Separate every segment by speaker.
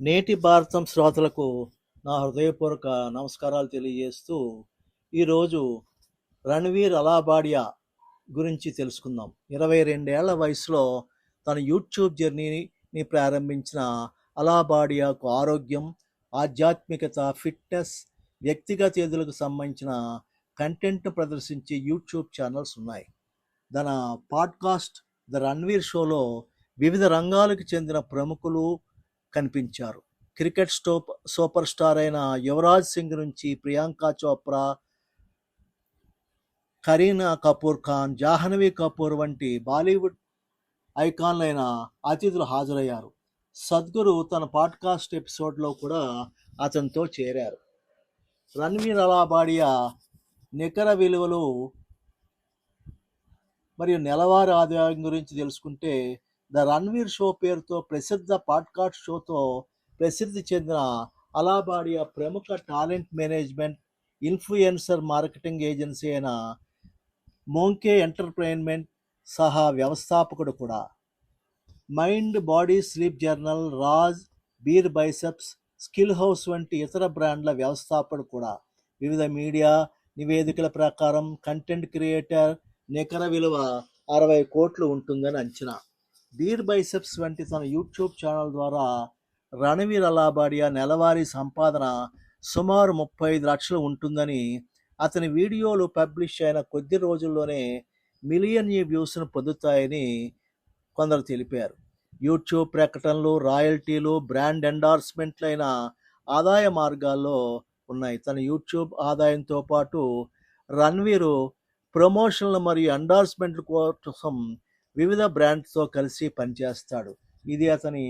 Speaker 1: నేటి భారతం శ్రోతలకు నా హృదయపూర్వక నమస్కారాలు తెలియజేస్తూ ఈరోజు రణవీర్ అలాబాడియా గురించి తెలుసుకుందాం. ఇరవై రెండేళ్ళ వయసులో తన యూట్యూబ్ జర్నీని ప్రారంభించిన అలాబాడియాకు ఆరోగ్యం ఆధ్యాత్మికత ఫిట్నెస్ వ్యక్తిగత ఎదులకు సంబంధించిన కంటెంట్ను ప్రదర్శించే యూట్యూబ్ ఛానల్స్ ఉన్నాయి. తన పాడ్కాస్ట్ ద రణ్వీర్ షోలో వివిధ రంగాలకు చెందిన ప్రముఖులు కనిపించారు. క్రికెట్ స్టోప్ సూపర్ స్టార్ అయిన యువరాజ్ సింగ్ నుంచి ప్రియాంక చోప్రా కరీనా కపూర్ ఖాన్ జాహ్నవి కపూర్ వంటి బాలీవుడ్ ఐకాన్లైన అతిథులు హాజరయ్యారు. సద్గురు తన పాడ్కాస్ట్ ఎపిసోడ్లో కూడా అతనితో చేరారు. రణ్వీర్ అలాబాడియా నికర విలువలు మరియు నెలవారీ ఆదాయం గురించి తెలుసుకుంటే ద రణ్వీర్ షో పేరుతో ప్రసిద్ధ పాడ్కాస్ట్ షోతో ప్రసిద్ధి చెందిన అలాబాడియా ప్రముఖ talent management influencer marketing agency అయిన మోంకే ఎంటర్ప్రైన్మెంట్ సహా వ్యవస్థాపకుడు కూడా. Mind body sleep journal Raj beer biceps skill house వంటి ఇతర బ్రాండ్ల వ్యవస్థాపకుడు కూడా. వివిధ మీడియా నివేదికల ప్రకారం కంటెంట్ క్రియేటర్ నికర విలువ అరవై కోట్లు ఉంటుందని అంచనా. బీర్ బైసెప్స్ వంటి తన యూట్యూబ్ ఛానల్ ద్వారా రణవీర్ అలాబాడియా నెలవారీ సంపాదన సుమారు ముప్పై ఐదు లక్షలు ఉంటుందని అతని వీడియోలు పబ్లిష్ అయిన కొద్ది రోజుల్లోనే మిలియన్ వ్యూస్ను పొందుతాయని కొందరు తెలిపారు. యూట్యూబ్ ప్రకటనలు రాయల్టీలు బ్రాండ్ ఎండార్స్మెంట్లైన ఆదాయ మార్గాల్లో ఉన్నాయి. తన యూట్యూబ్ ఆదాయంతో పాటు రణ్వీరు ప్రమోషన్లు మరియు ఎండార్స్మెంట్ల కోసం వివిధ బ్రాండ్స్తో కలిసి పనిచేస్తాడు. ఇది అతని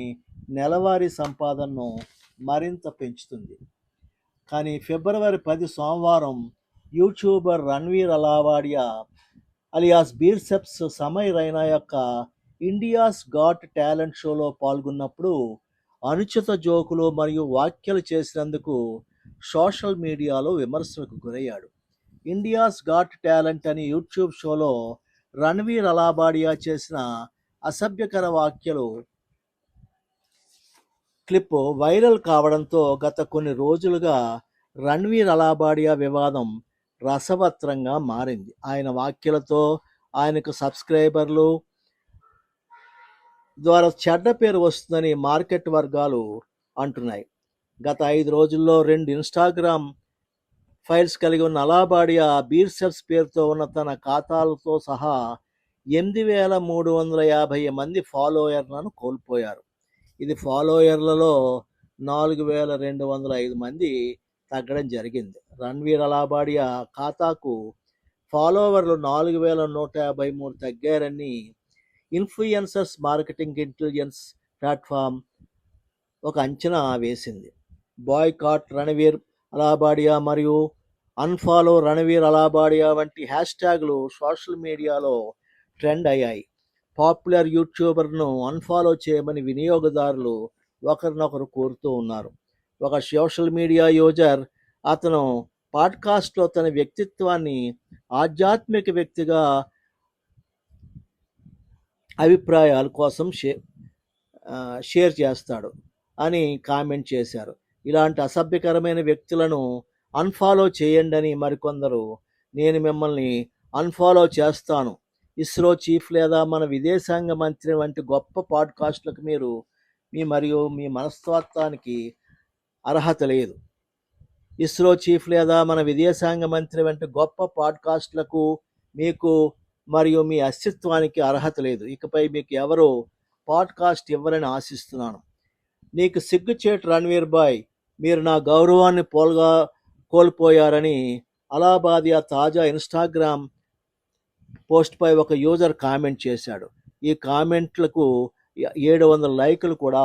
Speaker 1: నెలవారీ సంపాదనను మరింత పెంచుతుంది. కానీ ఫిబ్రవరి పది సోమవారం YouTuber Ranveer Allahbadia alias BeerBiceps Samay Raina యొక్క ఇండియాస్ గాట్ టాలెంట్ షోలో పాల్గొన్నప్పుడు అనుచిత జోకులు మరియు వ్యాఖ్యలు చేసినందుకు సోషల్ మీడియాలో విమర్శలకు గురయ్యాడు. ఇండియాస్ గాట్ టాలెంట్ అని యూట్యూబ్ షోలో రణ్వీర్ అలాబాడియా చేసిన అసభ్యకర వ్యాఖ్యలు క్లిప్ వైరల్ కావడంతో గత కొన్ని రోజులుగా రణ్వీర్ అలాబాడియా వివాదం రసవత్రంగా మారింది. ఆయన వ్యాఖ్యలతో ఆయనకు సబ్స్క్రైబర్లు ద్వారా చెడ్డ పేరు వస్తుందని మార్కెట్ వర్గాలు అంటున్నాయి. గత ఐదు రోజుల్లో రెండు ఇన్స్టాగ్రామ్ ఫైల్స్ కలిగి ఉన్న అలాబాడియా బీర్సెప్స్ పేరుతో ఉన్న తన ఖాతాలతో సహా ఎనిమిది వేల మూడు వందల యాభై మంది ఫాలోయర్లను కోల్పోయారు. ఇది ఫాలోయర్లలో నాలుగు వేల రెండు వందల ఐదు మంది తగ్గడం జరిగింది. రణ్వీర్ అలాబాడియా ఖాతాకు ఫాలోవర్లు నాలుగు వేల నూట యాభై మూడు తగ్గారని ఇన్ఫ్లుయెన్సర్స్ మార్కెటింగ్ ఇంటెలిజెన్స్ ప్లాట్ఫామ్ ఒక అంచనా వేసింది. బాయ్కాట్ రణవీర్ అలాబాడియా మరియు అన్ఫాలో రణవీర్ అలాబాడియా వంటి హ్యాష్ ట్యాగ్లు సోషల్ మీడియాలో ట్రెండ్ అయ్యాయి. పాపులర్ యూట్యూబర్ను అన్ఫాలో చేయమని వినియోగదారులు ఒకరినొకరు కోరుతూ ఉన్నారు. ఒక సోషల్ మీడియా యూజర్ అతను పాడ్కాస్ట్లో తన వ్యక్తిత్వాన్ని ఆధ్యాత్మిక వ్యక్తిగా అభిప్రాయాల కోసం షే షేర్ చేస్తాడు అని కామెంట్ చేశారు. ఇలాంటి అసభ్యకరమైన వ్యక్తులను అన్ఫాలో చేయండి అని మరికొందరు. నేను మిమ్మల్ని అన్ఫాలో చేస్తాను. ఇస్రో చీఫ్ లేదా మన విదేశాంగ మంత్రి వంటి గొప్ప పాడ్కాస్ట్లకు మీరు మీ మరియు మీ మనస్తత్వానికి అర్హత లేదు. ఇస్రో చీఫ్ లేదా మన విదేశాంగ మంత్రి వంటి గొప్ప పాడ్కాస్ట్లకు మీకు మరియు మీ అస్తిత్వానికి అర్హత లేదు. ఇకపై మీకు ఎవరు పాడ్కాస్ట్ ఇవ్వరని ఆశిస్తున్నాను. నీకు సిగ్గుచేటు రణ్వీర్ బాయ్ మీరు నా గౌరవాన్ని పోల్గా కోల్పోయారని అలాబాదియా తాజా ఇన్స్టాగ్రామ్ పోస్ట్పై ఒక యూజర్ కామెంట్ చేశాడు. ఈ కామెంట్లకు ఏడు వందల లైకులు కూడా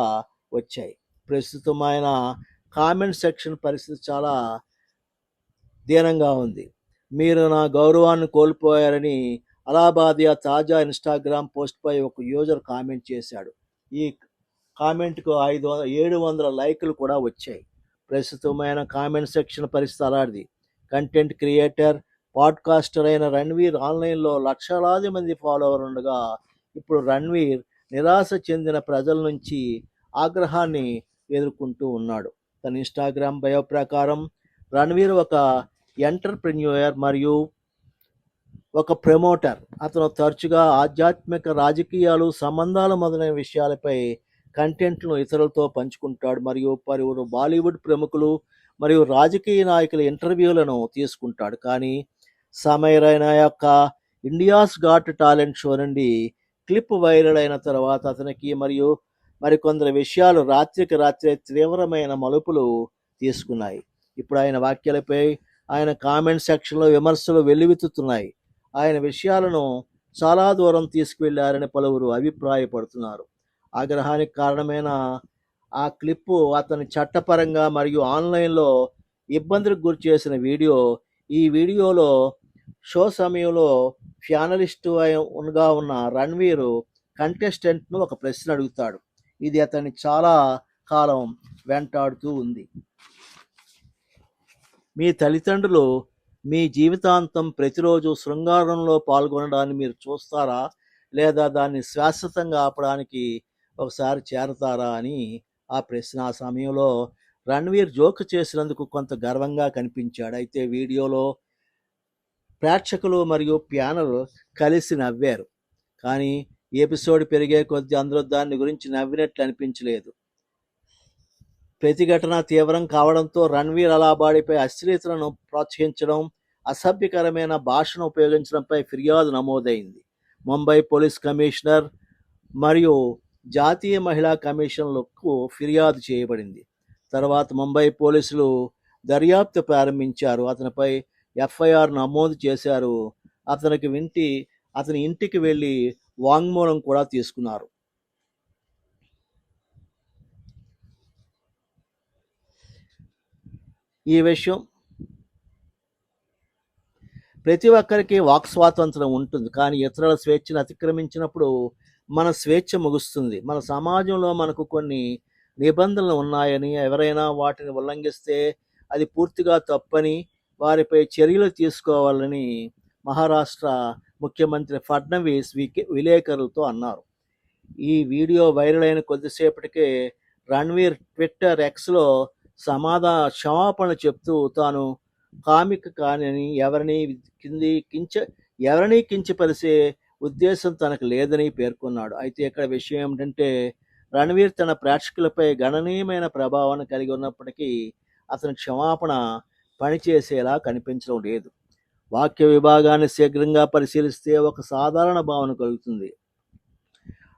Speaker 1: వచ్చాయి. ప్రస్తుతం ఆయన కామెంట్ సెక్షన్ పరిస్థితి చాలా దీనంగా ఉంది. మీరు నా గౌరవాన్ని కోల్పోయారని అలాబాదియా తాజా ఇన్స్టాగ్రామ్ పోస్ట్పై ఒక యూజర్ కామెంట్ చేశాడు. ఈ కామెంట్కు ఐదు వందల ఏడు వందల లైకులు కూడా వచ్చాయి. ప్రస్తుతమైన కామెంట్ సెక్షన్ పరిస్థితి అలాంటిది కంటెంట్ క్రియేటర్ పాడ్కాస్టర్ అయిన రణ్వీర్ ఆన్లైన్లో లక్షలాది మంది ఫాలోవర్ ఉండగా ఇప్పుడు రణ్వీర్ నిరాశ చెందిన ప్రజల నుంచి ఆగ్రహాన్ని ఎదుర్కొంటూ ఉన్నాడు. తన ఇన్స్టాగ్రామ్ బయో ప్రకారం రణవీర్ ఒక ఎంటర్ప్రెన్యూయర్ మరియు ఒక ప్రమోటర్. అతను తరచుగా ఆధ్యాత్మిక రాజకీయాలు సంబంధాలు మొదలైన విషయాలపై కంటెంట్ను ఇతరులతో పంచుకుంటాడు. మరియు పలువురు బాలీవుడ్ ప్రముఖులు మరియు రాజకీయ నాయకుల ఇంటర్వ్యూలను తీసుకుంటాడు. కానీ సమయరైన యొక్క ఇండియాస్ గాట్ టాలెంట్ షో నుండి క్లిప్ వైరల్ అయిన తర్వాత అతనికి మరియు మరికొందరు విషయాలు రాత్రికి రాత్రే తీవ్రమైన మలుపులు తీసుకున్నాయి. ఇప్పుడు ఆయన వ్యాఖ్యలపై ఆయన కామెంట్ సెక్షన్లో విమర్శలు వెల్లువెత్తుతున్నాయి. ఆయన విషయాలను చాలా దూరం తీసుకువెళ్ళారని పలువురు అభిప్రాయపడుతున్నారు. ఆగ్రహానికి కారణమైన ఆ క్లిప్పు అతని చట్టపరంగా మరియు ఆన్లైన్లో ఇబ్బందులకు గురి చేసిన వీడియో. ఈ వీడియోలో షో సమయంలో ఫ్యానలిస్టుగా ఉన్న రణ్వీర్ కంటెస్టెంట్ను ఒక ప్రశ్న అడుగుతాడు. ఇది అతన్ని చాలా కాలం వెంటాడుతూ ఉంది. మీ తల్లిదండ్రులు మీ జీవితాంతం ప్రతిరోజు శృంగారంలో పాల్గొనడాన్ని మీరు చూస్తారా? లేదా దాన్ని శాశ్వతంగా ఆపడానికి ఒకసారి చేరతారా అని ఆ ప్రశ్న ఆ సమయంలో రణ్వీర్ జోక్ చేసినందుకు కొంత గర్వంగా కనిపించాడు. అయితే వీడియోలో ప్రేక్షకులు మరియు ప్యానల్ కలిసి నవ్వారు. కానీ ఎపిసోడ్ పెరిగే కొద్దీ అందరూ దాని గురించి నవ్వినట్లు అనిపించలేదు. ప్రతిఘటన తీవ్రం కావడంతో రణ్వీర్ అలాబాడిపై అశ్లీలతలను ప్రోత్సహించడం అసభ్యకరమైన భాషను ఉపయోగించడంపై ఫిర్యాదు నమోదైంది. ముంబై పోలీస్ కమిషనర్ మరియు జాతీయ మహిళా కమిషన్లకు ఫిర్యాదు చేయబడింది. తర్వాత ముంబై పోలీసులు దర్యాప్తు ప్రారంభించారు. అతనిపై ఎఫ్ఐఆర్ నమోదు చేశారు. అతనికి వింటి అతని ఇంటికి వెళ్ళి వాంగ్మూలం కూడా తీసుకున్నారు. ఈ విషయం ప్రతి ఒక్కరికి వాక్ స్వాతంత్రం ఉంటుంది. కానీ ఇతరుల స్వేచ్ఛను అతిక్రమించినప్పుడు మన స్వేచ్ఛ ముగుస్తుంది. మన సమాజంలో మనకు కొన్ని నిబంధనలు ఉన్నాయని ఎవరైనా వాటిని ఉల్లంఘిస్తే అది పూర్తిగా తప్పని వారిపై చర్యలు తీసుకోవాలని మహారాష్ట్ర ముఖ్యమంత్రి ఫడ్నవీస్ వికే విలేకరులతో అన్నారు. ఈ వీడియో వైరల్ అయిన కొద్దిసేపటికే రణ్వీర్ ట్విట్టర్ ఎక్స్లో సమాధా క్షమాపణ చెప్తూ తాను కామిక్ కానని ఎవరిని కింది కించ ఎవరిని కించపరిచే ఉద్దేశం తనకు లేదని పేర్కొన్నాడు. అయితే ఇక్కడ విషయం ఏమిటంటే రణవీర్ తన ప్రేక్షకులపై గణనీయమైన ప్రభావాన్ని కలిగి ఉన్నప్పటికీ అతని క్షమాపణ పనిచేసేలా కనిపించడం లేదు. వాక్య విభాగాన్ని శీఘ్రంగా పరిశీలిస్తే ఒక సాధారణ భావన కలుగుతుంది.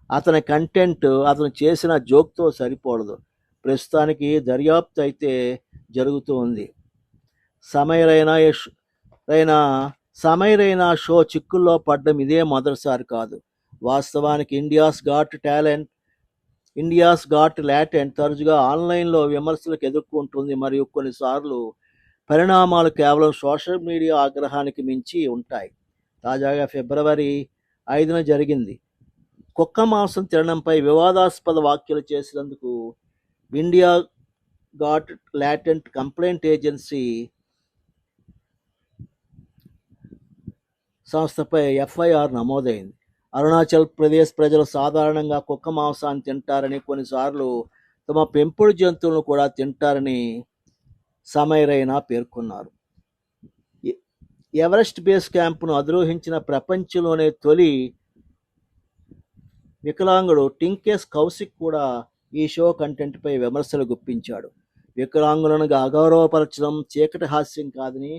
Speaker 1: అతని కంటెంట్ అతను చేసిన జోక్తో సరిపోడదు ప్రస్తుతానికి దర్యాప్తు అయితే జరుగుతూ ఉంది. సమయరైన అయినా సమయరైన షో చిక్కుల్లో పడ్డం ఇదే మొదటిసారి కాదు. వాస్తవానికి India's got talent India's got latent తరచుగా ఆన్లైన్లో విమర్శలకు ఎదుర్కొంటుంది మరియు కొన్నిసార్లు పరిణామాలు కేవలం సోషల్ మీడియా ఆగ్రహానికి మించి ఉంటాయి. తాజాగా ఫిబ్రవరి ఐదున జరిగింది. కుక్క మాంసం తినడంపై వివాదాస్పద వ్యాఖ్యలు చేసినందుకు India got latent complaint agency సంస్థపై ఎఫ్ఐఆర్ నమోదైంది. అరుణాచల్ ప్రదేశ్ ప్రజలు సాధారణంగా కుక్క మాంసాన్ని తింటారని కొన్నిసార్లు తమ పెంపుడు జంతువులను కూడా తింటారని సమయరైనా పేర్కొన్నారు. ఎవరెస్ట్ బేస్ క్యాంపును అధిరోహించిన ప్రపంచంలోనే తొలి వికలాంగుడు టింకేస్ కౌశిక్ కూడా ఈ షో కంటెంట్పై విమర్శలు గుప్పించాడు. వికలాంగులను అగౌరవపరచడం చీకటి హాస్యం కాదని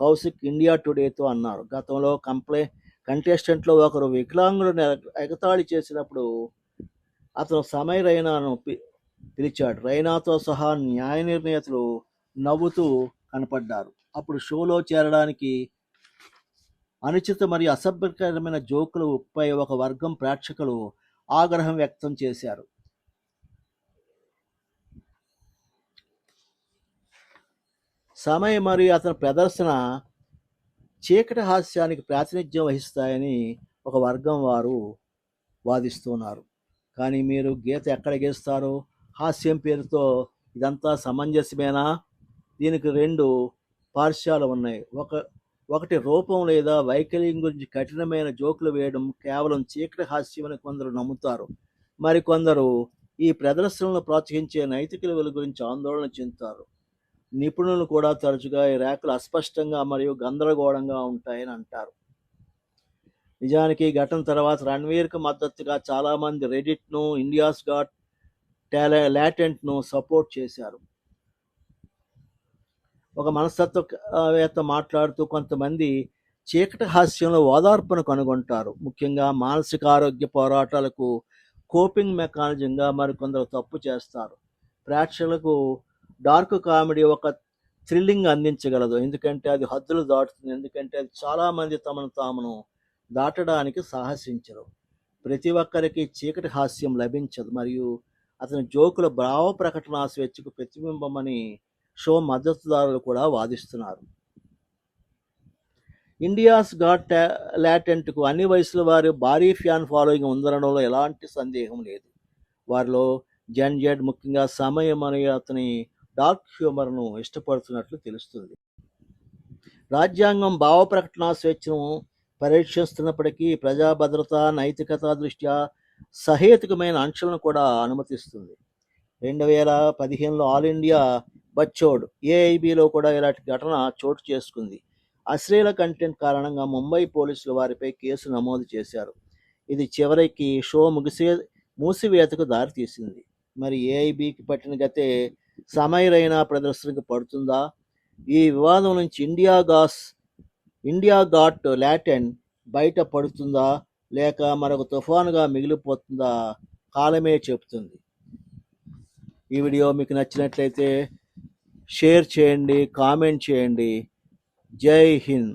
Speaker 1: కౌశిక్ ఇండియా టుడేతో అన్నారు. గతంలో కంప్లై కంటెస్టెంట్లో ఒకరు వికలాంగులను ఎగ- ఎగతాళి చేసినప్పుడు అతను సమయ రైనాను పి- పిలిచాడు. రైనాతో సహా న్యాయ నిర్ణేతలు నవ్వుతూ కనపడ్డారు. అప్పుడు షోలో చేరడానికి అనుచిత మరియు అసభ్యకరమైన జోకులు పై ఒక వర్గం ప్రేక్షకులు ఆగ్రహం వ్యక్తం చేశారు. సమయ మరియు అతని ప్రదర్శన చీకటి హాస్యానికి ప్రాతినిధ్యం వహిస్తాయని ఒక వర్గం వారు వాదిస్తున్నారు. కానీ మీరు గీత ఎక్కడ గీస్తారు హాస్యం పేరుతో ఇదంతా సమంజసమేనా? దీనికి రెండు పార్శ్వాలు ఉన్నాయి. ఒక ఒకటి రూపం లేదా వైకల్యం గురించి కఠినమైన జోకులు వేయడం కేవలం చీకటి హాస్యమని కొందరు నమ్ముతారు. మరికొందరు ఈ ప్రదర్శనలను ప్రోత్సహించే నైతిక విలువల గురించి ఆందోళన చెందుతారు. నిపుణులు కూడా తరచుగా ఈ రేఖలు అస్పష్టంగా మరియు గందరగోళంగా ఉంటాయని అంటారు. నిజానికి ఘటన తర్వాత రణ్వీర్కు మద్దతుగా చాలామంది రెడిట్ను ఇండియాస్ గాట్ టాలె లాటెంట్ను సపోర్ట్ చేశారు. ఒక మనస్తత్వవేత్త మాట్లాడుతూ కొంతమంది చీకటి హాస్యంలో ఓదార్పును కనుగొంటారు. ముఖ్యంగా మానసిక ఆరోగ్య పోరాటాలకు కోపింగ్ మెకానిజంగా మరికొందరు తప్పు చేస్తారు. ప్రేక్షకులకు డార్క్ కామెడీ ఒక థ్రిల్లింగ్ అందించగలదు. ఎందుకంటే అది హద్దులు దాటుతుంది. ఎందుకంటే అది చాలామంది తమను తామును దాటడానికి సాహసించరు. ప్రతి ఒక్కరికి చీకటి హాస్యం లభించదు. మరియు అతని జోకుల భావ ప్రకటన స్వేచ్ఛకు ప్రతిబింబమని షో మద్దతుదారులు కూడా వాదిస్తున్నారు. ఇండియాస్ గాట్ లాటెంట్కు అన్ని వయసుల వారు భారీ ఫ్యాన్ ఫాలోయింగ్ ఉందనడంలో ఎలాంటి సందేహం లేదు. వారిలో జెన్ జెడ్ ముఖ్యంగా సమయం అనే అతని డార్క్ హ్యూమర్ను ఇష్టపడుతున్నట్లు తెలుస్తుంది. రాజ్యాంగం భావ ప్రకటన స్వేచ్ఛను పరీక్షిస్తున్నప్పటికీ ప్రజా భద్రత నైతికత దృష్ట్యా సహేతుకమైన అంశాలను కూడా అనుమతిస్తుంది. రెండు వేల పదిహేనులో ఆల్ ఇండియా బచ్చోడ్ ఏఐబిలో కూడా ఇలాంటి ఘటన చోటు చేసుకుంది. అశ్లీల కంటెంట్ కారణంగా ముంబై పోలీసులు వారిపై కేసు నమోదు చేశారు. ఇది చివరికి షో ముగిసే మూసివేతకు దారితీసింది. మరి ఏఐబికి పట్టిన గతే సమయరైన ప్రదర్శనకు పడుతుందా? ఈ వివాదం నుంచి ఇండియా గాస్ ఇండియా గాట్ లాటెన్ బయట పడుతుందా? లేక మరొక తుఫానుగా మిగిలిపోతుందా? కాలమే చెబుతుంది. ఈ వీడియో మీకు నచ్చినట్లయితే షేర్ చేయండి కామెంట్ చేయండి. జై హింద్.